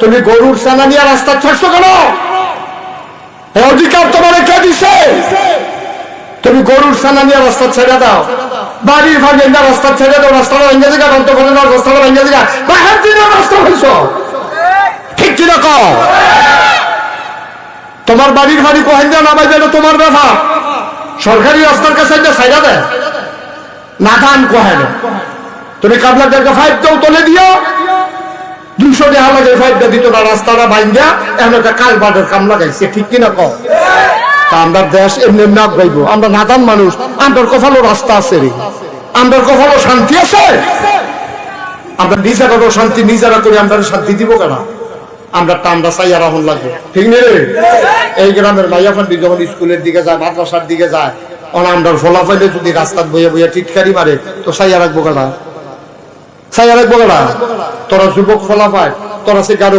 তুমি গরুর সেনা নিয়ে রাস্তা ছাড়ছো কেন? অধিকার তোমার কে দিছে? তুমি গরুর সেনা নিয়ে রাস্তা ছেড়ে দাও। বাড়ির ভাগে না, রাস্তা ছেড়ে দাও রাস্তাটা ভেঙে দিকা বন্ধ করে দাও রাস্তাটা ভেঙে দিকা বাহার দিনে রাস্তা হয়েছ ঠিক কি কও? তোমার বাড়ির বাড়ি কোহেন দেওয়া নামাই দেয় তোমার ব্যাপার সরকারি রাস্তার কাছে সাইডা দেয়। না দান কোহেন। তুমি কাবলাদেরকে ফাইভ দাও, তোলে দিও। দুশো টাকা লাগে দিত না, রাস্তাটা ভাঙ্গা, এখন একটা কালবাটের কাম লাগাইছে, ঠিক কিনা কও? তা আমরা দেশ এমনি এমনি আগাইবো, আমরা নাদান মানুষ আমরার কপালও রাস্তা আছে রে। আমরার কপালও শান্তি আছে? আমরা নিজেরারও শান্তি, নিজেরা করে আমরা শান্তি দিব কেন? আমরা টান্ডা চাইয়া রাহুল লাগবে, ঠিক নেই এই গ্রামের মাইয়া ফান্ডি যখন স্কুলের দিকে যায়, মাদ্রাসার দিকে যায় আমরা ফলা পাইলে যদি রাস্তার বইয়া বইয়া টিটকারি মারে, তো চাইয়া রাখব কেনা? চাইয়া রাখব কেনা তোরা যুবক ফলাফায় তোরা সে গারো